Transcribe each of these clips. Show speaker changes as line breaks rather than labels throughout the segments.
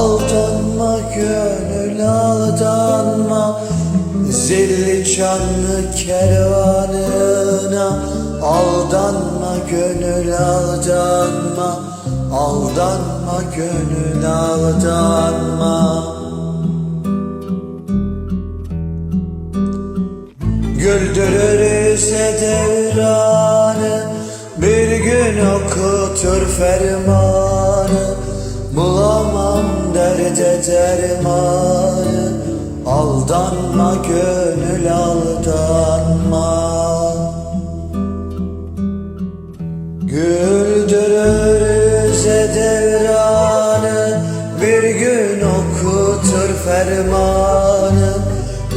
aldanma gönül aldanma. Zilli canlı kervanına Aldanma gönül aldanma. Aldanma gönül aldanma. Güldürürüz devranı Bir gün okutur fermanı derde dermanı Aldanma gönül aldanma. Güldürürse devranı Bir gün okutur fermanı.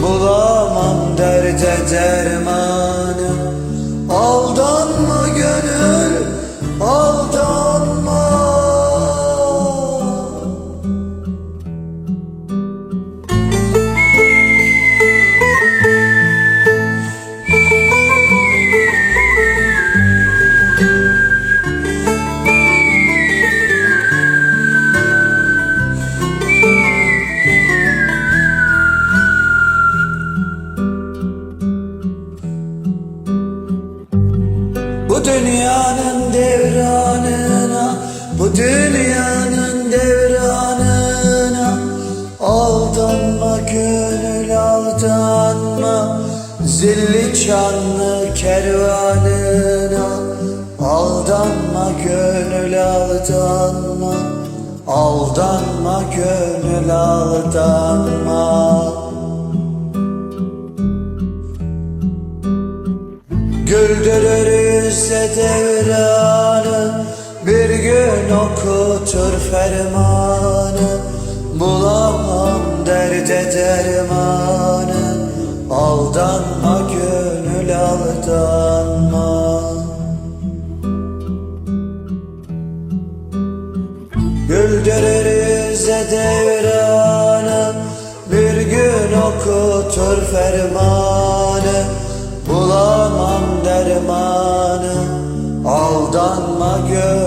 Bulamam derde dermanı Bu dünyanın devranına Bu dünyanın devranına. Aldanma gönül aldanma Zilli çanlı kervanına. Aldanma gönül aldanma Aldanma gönül aldanma Güldürürse devranı Bir gün okutur fermanı. Bulamam derde dermanı Aldanma gönül aldanma. Güldürürse devranı Bir gün okutur fermanı Aldanma gönül